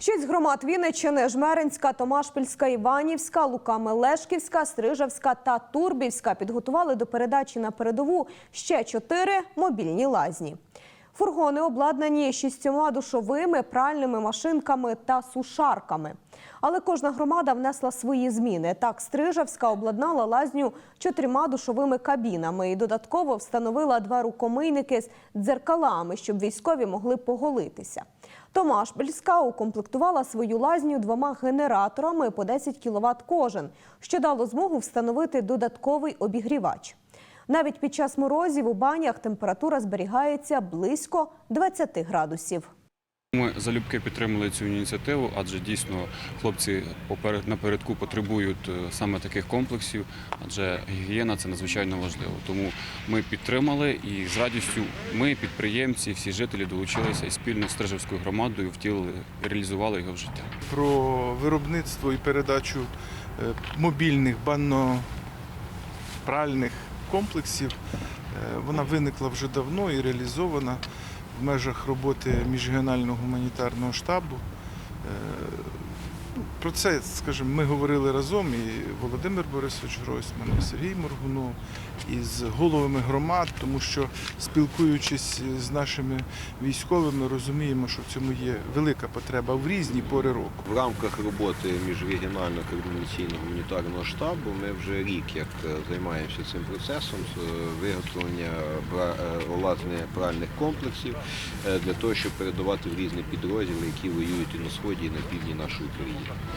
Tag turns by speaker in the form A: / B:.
A: Шість громад Вінниччини – Жмеринська, Томашпільська, Іванівська, Лука-Мелешківська, Стрижавська та Турбівська – підготували до передачі на передову ще чотири мобільні лазні. Фургони обладнані шістьома душовими, пральними машинками та сушарками. Але кожна громада внесла свої зміни. Так, Стрижавська обладнала лазню чотирма душовими кабінами і додатково встановила два рукомийники з дзеркалами, щоб військові могли поголитися. Томашпільська укомплектувала свою лазню двома генераторами по 10 кВт кожен, що дало змогу встановити додатковий обігрівач. Навіть під час морозів у банях температура зберігається близько 20 градусів.
B: Ми залюбки підтримали цю ініціативу, адже дійсно хлопці поперед напередку потребують е, саме таких комплексів, адже гігієна це надзвичайно важливо. Тому ми підтримали і з радістю ми, підприємці, всі жителі долучилися і спільно з Стрижевською громадою втілили, реалізували його в життя.
C: про виробництво і передачу е, мобільних банно-пральних комплексів. Е, Вона виникла вже давно і реалізована в межах роботи міжрегіонального гуманітарного штабу. Про це, скажімо, ми говорили разом і Володимир Борисович Гройсман, і Сергій Моргунов, і з головами громад, тому що спілкуючись з нашими військовими, розуміємо, що в цьому є велика потреба в різні пори року.
D: В рамках роботи міжрегіонального координаційного гуманітарного штабу ми вже рік як е, займаємося цим процесом з е, виготовлення е, власне пральних комплексів для того, щоб передавати в різні підрозділи, які воюють і на сході, і на півдні нашої країни.